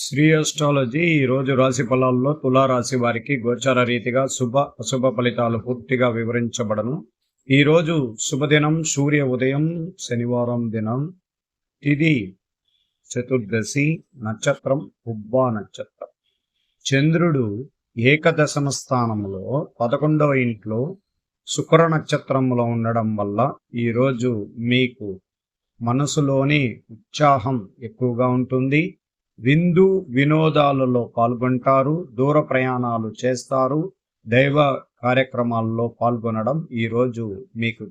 Shri astrology ఈరోజు రాశి ఫలాల్లో తులారాశి వారికి గోచార రీతిగా శుభ అశుభ ఫలితాలు పూర్తిగా వివరించబడను. ఈరోజు శుభదినం సూర్య ఉదయం శనివారం దినం తిది చతుర్దశి నక్షత్రం ఉబ్బా నక్షత్రం. చంద్రుడు ఏకదశమ స్థానంలో పదకొండవ ఇంట్లో శుక్ర నక్షత్రంలో ఉండడం వల్ల ఈరోజు మీకు మనసులోని ఉత్సాహం ఎక్కువగా ఉంటుంది. విందు వినోదాలలో పాల్గొంటారు దూర ప్రయాణాలు చేస్తారు దైవ కార్యక్రమాల్లో పాల్గొనడం ఈరోజు మీకు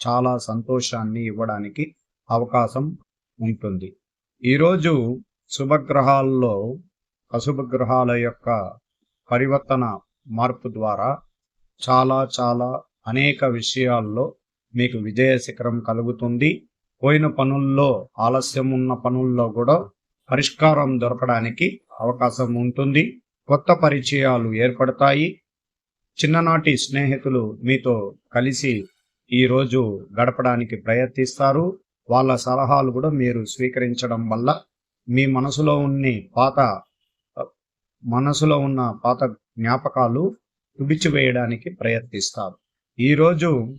చాలా సంతోషాన్ని ఇవ్వడానికి అవకాశం ఉంటుంది. ఈరోజు శుభగ్రహాల్లో అశుభగ్రహాల యొక్క పరివర్తన మార్పు ద్వారా చాలా చాలా అనేక విషయాల్లో మీకు విజయ శిఖరం కలుగుతుంది. పోయిన పనుల్లో ఆలస్యం ఉన్న పనుల్లో కూడా పరిష్కారం దొరకడానికి అవకాశం ఉంటుంది. కొత్త పరిచయాలు ఏర్పడతాయి. చిన్ననాటి స్నేహితులు మీతో కలిసి ఈరోజు గడపడానికి ప్రయత్నిస్తారు. వాళ్ళ సలహాలు కూడా మీరు స్వీకరించడం వల్ల మీ మనసులో ఉన్న పాత మనసులో ఉన్న పాత జ్ఞాపకాలు తుడిచివేయడానికి ప్రయత్నిస్తారు. ఈరోజు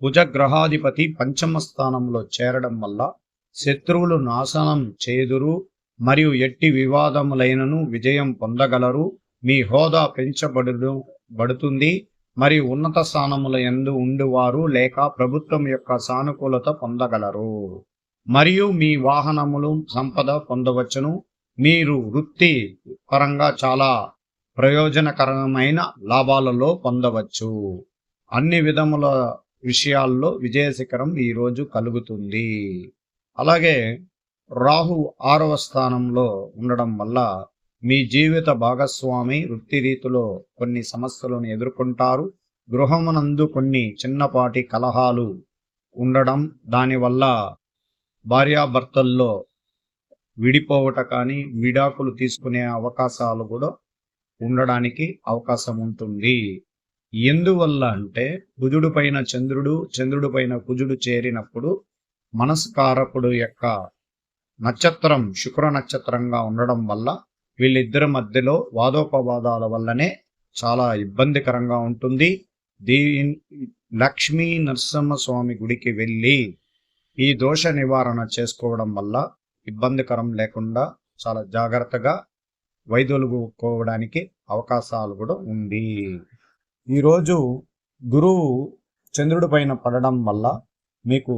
కుజగ్రహాధిపతి పంచమ స్థానంలో చేరడం వల్ల శత్రువులు నాశనం చేదురు మరియు ఎట్టి వివాదములైనను విజయం పొందగలరు. మీ హోదా పెంచబడు బడుతుంది మరియు ఉన్నత స్థానముల ఎందు ఉండువారు లేక ప్రభుత్వం యొక్క సానుకూలత పొందగలరు. మరియు మీ వాహనములు సంపద పొందవచ్చును. మీరు వృత్తి పరంగా చాలా ప్రయోజనకరమైన లాభాలలో పొందవచ్చు. అన్ని విధముల విషయాల్లో విజయ శిఖరం ఈరోజు కలుగుతుంది. అలాగే రాహు ఆరవ స్థానంలో ఉండడం వల్ల మీ జీవిత భాగస్వామి వృత్తి రీతిలో కొన్ని సమస్యలను ఎదుర్కొంటారు. గృహమునందు కొన్ని చిన్నపాటి కలహాలు ఉండడం దానివల్ల భార్యాభర్తల్లో విడిపోవట కానీ విడాకులు తీసుకునే అవకాశాలు కూడా ఉండడానికి అవకాశం ఉంటుంది. ఎందువల్ల అంటే కుజుడు పైన చంద్రుడు చంద్రుడు పైన కుజుడు చేరినప్పుడు మనస్కారకుడు యొక్క నక్షత్రం శుక్ర నక్షత్రంగా ఉండడం వల్ల వీళ్ళిద్దరి మధ్యలో వాదోపవాదాల వల్లనే చాలా ఇబ్బందికరంగా ఉంటుంది. దీ లక్ష్మీ నరసింహస్వామి గుడికి వెళ్ళి ఈ దోష నివారణ చేసుకోవడం వల్ల ఇబ్బందికరం లేకుండా చాలా జాగ్రత్తగా వైదొలుగుకోవడానికి అవకాశాలు కూడా ఉంది. ఈరోజు గురువు చంద్రుడి పైన పడడం వల్ల మీకు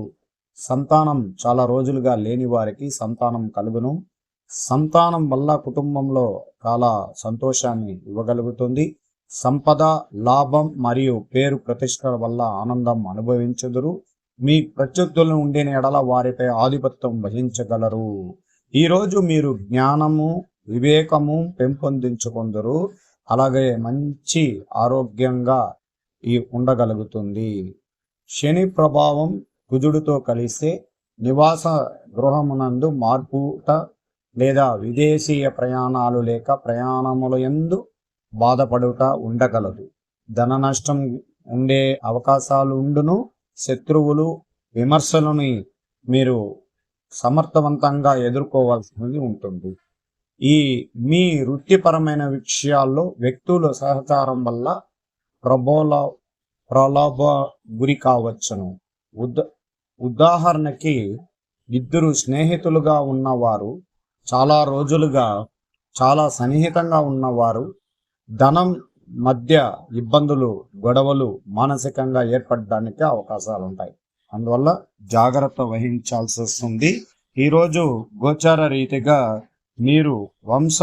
సంతానం చాలా రోజులుగా లేని వారికి సంతానం కలుగును. సంతానం వల్ల కుటుంబంలో చాలా సంతోషాన్ని ఇవ్వగలుగుతుంది. సంపద లాభం మరియు పేరు ప్రతిష్టల వల్ల ఆనందం అనుభవించదురు. మీ ప్రత్యర్థులను ఉండే ఎడల వారిపై ఆధిపత్యం వహించగలరు. ఈరోజు మీరు జ్ఞానము వివేకము పెంపొందించుకుందరు. అలాగే మంచి ఆరోగ్యంగా ఈ ఉండగలుగుతుంది. శని ప్రభావం కుజుడితో కలిస్తే నివాస గృహమునందు మార్పుట లేదా విదేశీయ ప్రయాణాలు లేక ప్రయాణముల ఎందు బాధపడుట ఉండగలదు. ధన నష్టం ఉండే అవకాశాలు ఉండును. శత్రువులు విమర్శలని మీరు సమర్థవంతంగా ఎదుర్కోవాల్సింది ఉంటుంది. ఈ మీ వృత్తిపరమైన విషయాల్లో వ్యక్తుల సహకారం వల్ల ప్రబోల ప్రలోభ గురి కావచ్చును. ఉద ఉదాహరణకి ఇద్దరు స్నేహితులుగా ఉన్నవారు చాలా రోజులుగా చాలా సన్నిహితంగా ఉన్నవారు ధనం మధ్య ఇబ్బందులు గొడవలు మానసికంగా ఏర్పడడానికి అవకాశాలు ఉంటాయి అందువల్ల జాగ్రత్త వహించాల్సి వస్తుంది ఈరోజు గోచార రీతిగా మీరు వంశ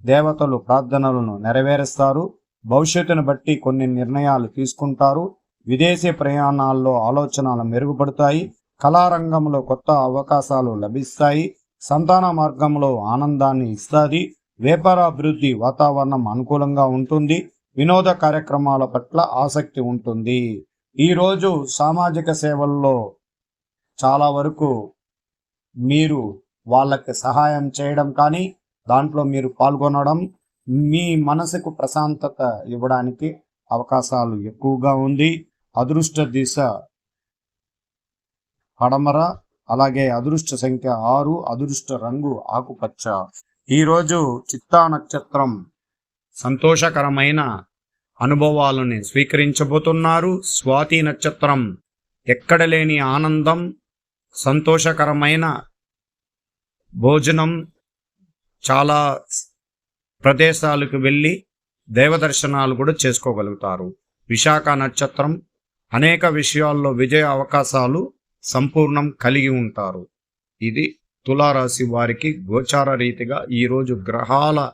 దేవతలు ప్రార్థనలను నెరవేరుస్తారు. భవిష్యత్తును బట్టి కొన్ని నిర్ణయాలు తీసుకుంటారు. విదేశీ ప్రయాణాల్లో ఆలోచనలు మెరుగుపడతాయి కళారంగంలో కొత్త అవకాశాలు లభిస్తాయి సంతాన మార్గంలో ఆనందాన్ని ఇస్తుంది వ్యాపార అభివృద్ధి వాతావరణం అనుకూలంగా ఉంటుంది వినోద కార్యక్రమాల పట్ల ఆసక్తి ఉంటుంది. ఈరోజు సామాజిక సేవల్లో చాలా వరకు మీరు వాళ్ళకి సహాయం చేయడం కానీ దాంట్లో మీరు పాల్గొనడం మీ మనసుకు ప్రశాంతత ఇవ్వడానికి అవకాశాలు ఎక్కువగా ఉంది. అదృష్ట దిశ పడమర అలాగే అదృష్ట సంఖ్య ఆరు అదృష్ట రంగు ఆకుపచ్చ. ఈరోజు చిత్తా నక్షత్రం సంతోషకరమైన అనుభవాలను స్వీకరించబోతున్నారు. స్వాతి నక్షత్రం ఎక్కడ లేని ఆనందం సంతోషకరమైన భోజనం చాలా ప్రదేశాలకు వెళ్ళి దేవదర్శనాలు కూడా చేసుకోగలుగుతారు. విశాఖ నక్షత్రం అనేక విషయాల్లో విజయ అవకాశాలు సంపూర్ణం కలిగి ఉంటారు. ఇది తులారాశి వారికి గోచార రీతిగా ఈరోజు గ్రహాల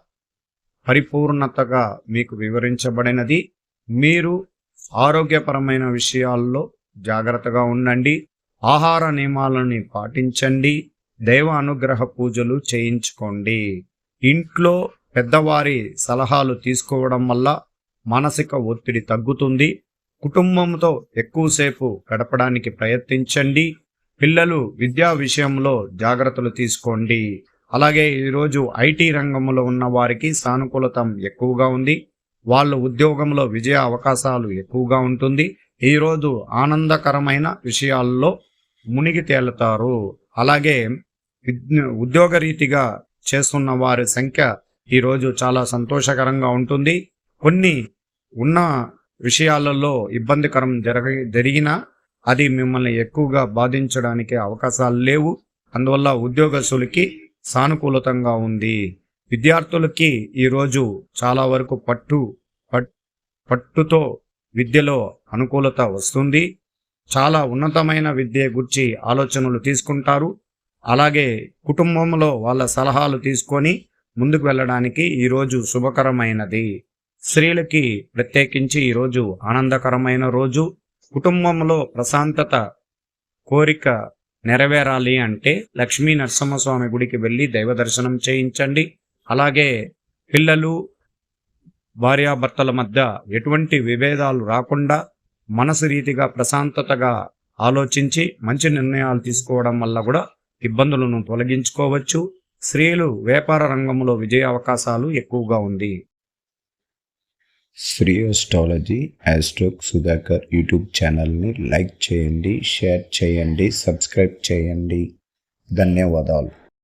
పరిపూర్ణతగా మీకు వివరించబడినది. మీరు ఆరోగ్యపరమైన విషయాల్లో జాగ్రత్తగా ఉండండి. ఆహార నియమాలని పాటించండి. దైవ అనుగ్రహ పూజలు చేయించుకోండి. ఇంట్లో పెద్దవారి సలహాలు తీసుకోవడం వల్ల మానసిక ఒత్తిడి తగ్గుతుంది. కుటుంబంతో ఎక్కువసేపు గడపడానికి ప్రయత్నించండి. పిల్లలు విద్యా విషయంలో జాగ్రత్తలు తీసుకోండి. అలాగే ఈరోజు ఐటీ రంగంలో ఉన్న వారికి సానుకూలత ఎక్కువగా ఉంది. వాళ్ళు ఉద్యోగంలో విజయ అవకాశాలు ఎక్కువగా ఉంటుంది. ఈరోజు ఆనందకరమైన విషయాల్లో మునిగి తేలుతారు. అలాగే ఉద్యోగ ఉద్యోగరీతిగా చేస్తున్న వారి సంఖ్య ఈరోజు చాలా సంతోషకరంగా ఉంటుంది. కొన్ని ఉన్న విషయాలలో ఇబ్బందికరం జరగ జరిగినా అది మిమ్మల్ని ఎక్కువగా బాధించడానికి అవకాశాలు లేవు. అందువల్ల ఉద్యోగస్తులకి సానుకూలతంగా ఉంది. విద్యార్థులకి ఈరోజు చాలా వరకు పట్టు పట్- పట్టుతో విద్యలో అనుకూలత వస్తుంది. చాలా ఉన్నతమైన విద్య గురించి ఆలోచనలు తీసుకుంటారు. అలాగే కుటుంబంలో వాళ్ళ సలహాలు తీసుకొని ముందుకు వెళ్ళడానికి ఈరోజు శుభకరమైనది. స్త్రీలకి ప్రత్యేకించి ఈరోజు ఆనందకరమైన రోజు. కుటుంబంలో ప్రశాంతత కోరిక నెరవేరాలి అంటే లక్ష్మీ నరసింహస్వామి గుడికి వెళ్ళి దైవ దర్శనం చేయించండి. అలాగే పిల్లలు భార్యాభర్తల మధ్య ఎటువంటి విభేదాలు రాకుండా మనసు రీతిగా ప్రశాంతతగా ఆలోచించి మంచి నిర్ణయాలు తీసుకోవడం వల్ల కూడా ఇబ్బందులను తొలగించుకోవచ్చు. స్త్రీలు వ్యాపార రంగంలో విజయ అవకాశాలు ఎక్కువగా ఉంది. శ్రీ అస్ట్రాలజీ యాస్ట్రోక్ సుధాకర్ యూట్యూబ్ ఛానల్ని లైక్ చేయండి షేర్ చేయండి సబ్స్క్రైబ్ చేయండి. ధన్యవాదాలు.